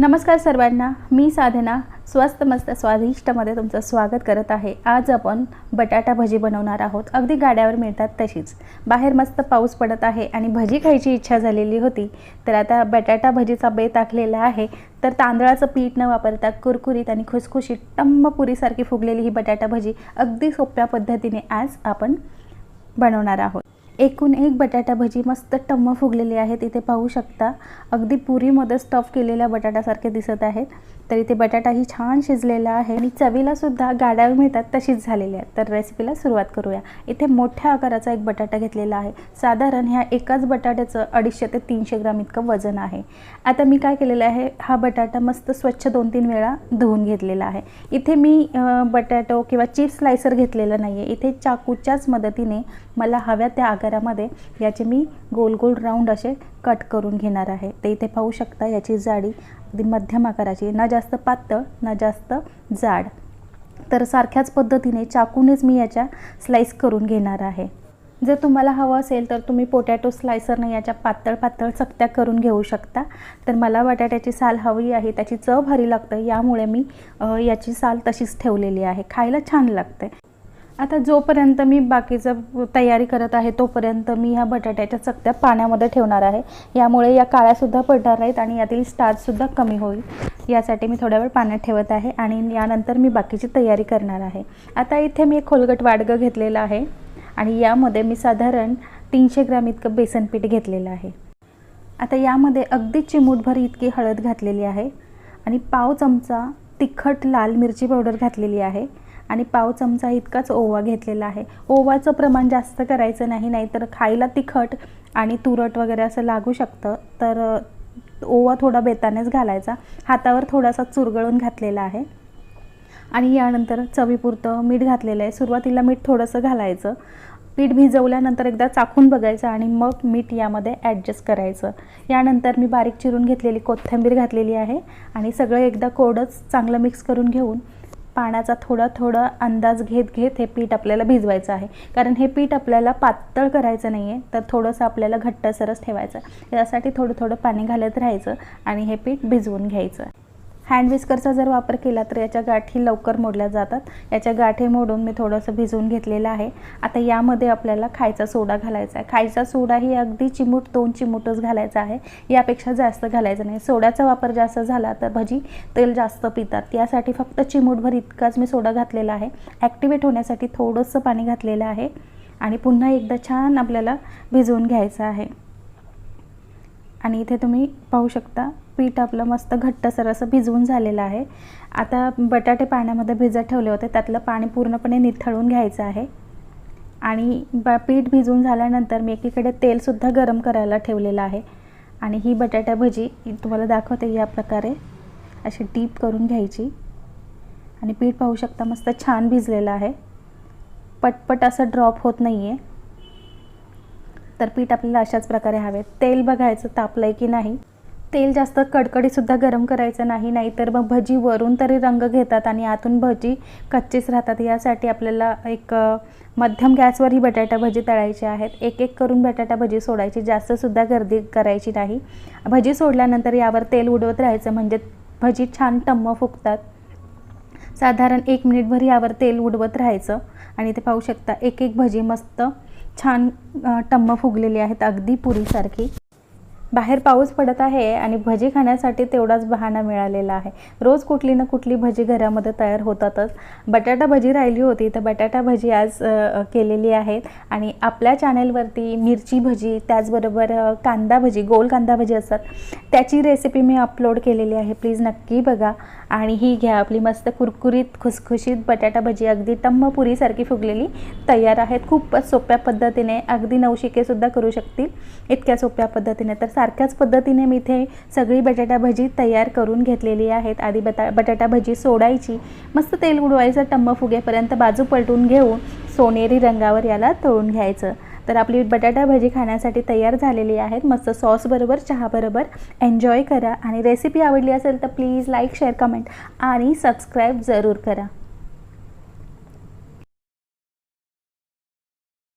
नमस्कार सर्वांना मी साधना स्वस्त मस्त स्वादिष्टमध्ये तुमचं स्वागत करत आहे. आज आपण बटाटा भजी बनवणार आहोत. अगदी गाड्यावर मिळतात तशीच. बाहेर मस्त पाऊस पडत आहे आणि भजी खायची इच्छा झालेली होती तर आता बटाटा भजीचा बे टाकलेला आहे. तर तांदळाचं पीठ न वापरता कुरकुरीत आणि खुसखुशीत टम्म पुरीसारखी फुगलेली ही बटाटा भजी अगदी सोप्या पद्धतीने आज आपण बनवणार आहोत. एकूण एक बटाटा भजी मस्त टम्म फुगलेली आहेत. इथे पाहू शकता अगदी पुरीमध्ये स्टफ केलेल्या बटाट्यासारखे दिसत आहेत. तर इथे बटाटाही छान शिजलेला आहे आणि चवीला सुद्धा मिळतात तशीच झालेली आहे तर रेसिपीला सुरुवात करूया. इथे मोठ्या आकाराचा एक बटाटा घेतलेला आहे. साधारण ह्या एकाच बटाट्याचं अडीचशे ते तीनशे ग्राम इतकं वजन आहे. आता मी काय केलेलं आहे हा बटाटा मस्त स्वच्छ दोन तीन वेळा धुवून घेतलेला आहे. इथे मी बटाटो किंवा चिप्स स्लायसर घेतलेला नाही आहे इथे चाकूच्याच मदतीने मला हव्या त्या आकारामध्ये याचे मी गोल गोल राऊंड असे कट करून घेणार आहे. ते इथे पाहू शकता याची जाडी अगदी मध्यम आकाराची ना जास्त पातळ ना जास्त जाड. तर सारख्याच पद्धतीने चाकूनेच मी याच्या स्लाईस करून घेणार आहे. जर तुम्हाला हवं असेल तर तुम्ही पोटॅटो स्लायसरने याच्या पातळ पातळ चकत्या करून घेऊ शकता. तर मला बटाट्याची साल हवी आहे त्याची चव भारी लागते. यामुळे मी याची साल तशीच ठेवलेली आहे. खायला छान लागते. आता जोपर्यंत मी बाकीचं तयारी करत आहे तोपर्यंत मी ह्या बटाट्याच्या चकत्या पाण्यामध्ये ठेवणार आहे. यामुळे या काळ्यासुद्धा पडणार नाहीत आणि यातील स्टार्चसुद्धा कमी होईल. यासाठी मी थोड्या वेळ पाण्यात ठेवत आहे आणि यानंतर मी बाकीची तयारी करणार आहे. आता इथे मी एक खोलगट वाडगं घेतलेलं आहे आणि यामध्ये मी साधारण तीनशे ग्रॅम इतकं बेसन पीठ घेतलेलं आहे. आता यामध्ये अगदी चिमूटभर इतकी हळद घातलेली आहे आणि पाव चमचा तिखट लाल मिरची पावडर घातलेली आहे. आणि पाव चमचा इतकाच ओवा घेतलेला आहे. ओवाचं प्रमाण जास्त करायचं नाही नाहीतर खायला तिखट आणि तुरट वगैरे असं लागू शकतं. तर ओवा थोडा बेतानेच घालायचा. हातावर थोडासा चुरगळून घातलेला आहे. आणि यानंतर चवीपुरतं मीठ घातलेलं आहे. सुरुवातीला मीठ थोडंसं घालायचं. पीठ भिजवल्यानंतर एकदा चाखून बघायचं आणि मग मीठ यामध्ये ॲडजस्ट करायचं. यानंतर मी बारीक चिरून घेतलेली कोथिंबीर घातलेली आहे. आणि सगळं एकदा कोडच चांगलं मिक्स करून घेऊन पाण्याचा थोडा थोडा अंदाज घेत घेत हे पीठ आपल्याला भिजवायचं आहे. कारण हे पीठ आपल्याला पातळ करायचं नाही आहे तर थोडंसं आपल्याला घट्टसरच ठेवायचं यासाठी थोडं थोडं पाणी घालत राहायचं आणि हे पीठ भिजवून घ्यायचं हँड विस्करचा जर वापर केला तर याच्या गाठी लवकर मोडल्या जातात. याच्या गाठी मोडून मी थोडंसं भिजवून घेतलेलं आहे. आता यामध्ये आपल्याला खायचा सोडा घालायचा आहे. खायचा सोडा ही अगदी चिमूट दोन चिमूटच घालायचा आहे. यापेक्षा जास्त घालायचं नाही. सोड्याचा वापर जास्त झाला तर भजी तेल जास्त पितात. यासाठी फक्त चिमूटभर इतकाच मी सोडा घातलेला आहे. ॲक्टिवेट होण्यासाठी थोडंसं पाणी घातलेलं आहे. आणि पुन्हा एकदा छान आपल्याला भिजवून घ्यायचं आहे. आणि इथे तुम्ही पाहू शकता पीठ आपलं मस्त घट्टसर असं भिजवून झालेलं आहे. आता बटाटे पाण्यामध्ये भिजत ठेवले होते. त्यातलं पाणी पूर्णपणे निथळून घ्यायचं आहे. आणि ब पीठ भिजून झाल्यानंतर मी एकीकडे तेलसुद्धा गरम करायला ठेवलेलं आहे. आणि ही बटाटा भजी तुम्हाला दाखवते या प्रकारे. अशी डीप करून घ्यायची. आणि पीठ पाहू शकता मस्त छान भिजलेलं आहे. पटपट असं ड्रॉप होत नाही आहे तर पीठ आपल्याला अशाच प्रकारे हवे. तेल बघायचं तापलं आहे की नाही. तेल जास्त कडकडीसुद्धा गरम करायचं नाही नाहीतर मग भजी वरून तरी रंग घेतात आणि आतून भजी कच्चीच राहतात. यासाठी आपल्याला एक मध्यम गॅसवर ही बटाटा भजी तळायची आहेत. एक एक करून बटाटा भजी सोडायची. जास्तसुद्धा गर्दी करायची नाही. भजी सोडल्यानंतर यावर तेल उडवत राहायचं. म्हणजे भजी छान टम्म फुगतात. साधारण एक मिनिटभर यावर तेल उडवत राहायचं आणि ते पाहू शकता एक एक भजी मस्त छान टम्म फुगलेली आहेत. अगदी पुरीसारखी. बाहेर पाऊस पडत आहे आणि भजी खाण्यासाठी तेवढाच बहाणा मिळालेला आहे. रोज कुठली ना कुठली भजी घरामध्ये तयार होतातच. बटाटा भजी राहिली होती तर बटाटा भजी आज केलेली आहेत. आणि आपल्या चॅनेलवरती मिरची भजी त्याचबरोबर कांदा भजी गोल कांदा भजी असतात त्याची रेसिपी मी अपलोड केलेली आहे. प्लीज नक्की बघा आणि ही घ्या. आपली मस्त कुरकुरीत खुसखुशीत बटाटा भजी. अगदी टम्मपुरीसारखी फुगलेली तयार आहेत. खूपच सोप्या पद्धतीने अगदी नवशिकेसुद्धा करू शकतील. इतक्या सोप्या पद्धतीने. तर सारख्याच पद्धतीने मी इथे सगळी बटाटा भजी तयार करून घेतलेली आहेत. आधी बटा बटाटा भजी सोडायची. मस्त तेल उडवायचं टम्म फुगेपर्यंत बाजू पलटून घेऊन सोनेरी रंगावर याला तळून घ्यायचं. तर आपली बटाटा भजी खाण्यासाठी तयार झालेली आहेत. मस्त सॉसबरोबर चहाबरोबर एन्जॉय करा. आणि रेसिपी आवडली असेल तर प्लीज लाईक शेअर कमेंट आणि सबस्क्राईब जरूर करा.